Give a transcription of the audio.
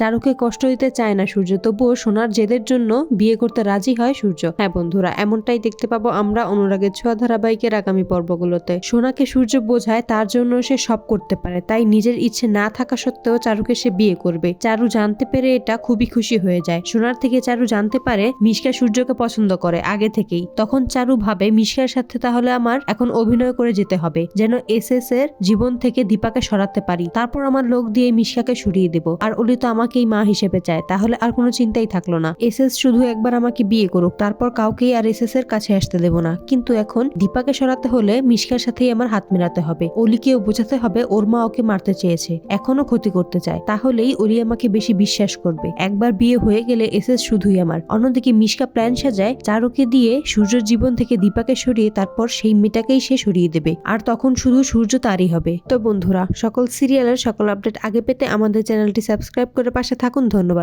চারুকে কষ্ট দিতে চায় না সূর্য, তবুও সোনার জেদের জন্য বিয়ে করতে রাজি হয় সূর্য। হ্যাঁ বন্ধুরা, এমনটাই দেখতে পাবো আমরা অনুরাগের ছোঁয়া ধারাবাহিকের আগামী পর্বগুলোতে। সোনাকে সূর্য বোঝায় তার জন্য সে সব করতে পারে, তাই নিজের ইচ্ছে না থাকা সত্ত্বেও চারুকে সে বিয়ে করবে। চারু জানতে পেরে এটা খুবই খুশি হয়ে যায়। সোনার থেকে চারু জানতে পারে মিশকা সূর্যকে পছন্দ করে আগে থেকেই। তখন চারু ভাবে, মিশকার সাথে তাহলে আমার এখন অভিনয় করে যেতে হবে, যেন এস এর জীবন থেকে দীপাকে সরাতে পারি। তারপর আমার লোক দিয়ে মিশকাকে সরিয়ে দেব। আর অলি তো আমাকেই মা হিসেবে চায়, তাহলে আর কোনো চিন্তাই থাকল না। এস এস শুধু একবার আমাকে বিয়ে করুক, তারপর কাউকেই আর এস এস এর কাছে আসতে দেব না। কিন্তু এখন দীপাকে সরাতে হলে মিশকার সাথেই আমার হাত মেলাতে হবে, অলিকেও বোঝাতে হবে ওর মা ওকে মারতে চেয়েছে এখনও ক্ষতি করতে চায়। তাহলেই অলি আমাকে বেশি বিশ্বাস করবে। একবার বিয়ে হয়ে গেলে এস এস শুধুই আমার। অন্যদিকে মিশকা প্ল্যান সাজায়, চারুকে দিয়ে সূর্যর জীবন থেকে দীপাকে সরিয়ে তারপর সেই মেয়েটাকেই সে সরিয়ে দেবে। আর তখন শুধু সূর্য তারই হবে। তো বন্ধুরা, সকল সিরিয়ালের সকল আপডেট আগে পেতে আমাদের চ্যানেলটি সাবস্ক্রাইব করে পাশে থাকুন ধন্যবাদ।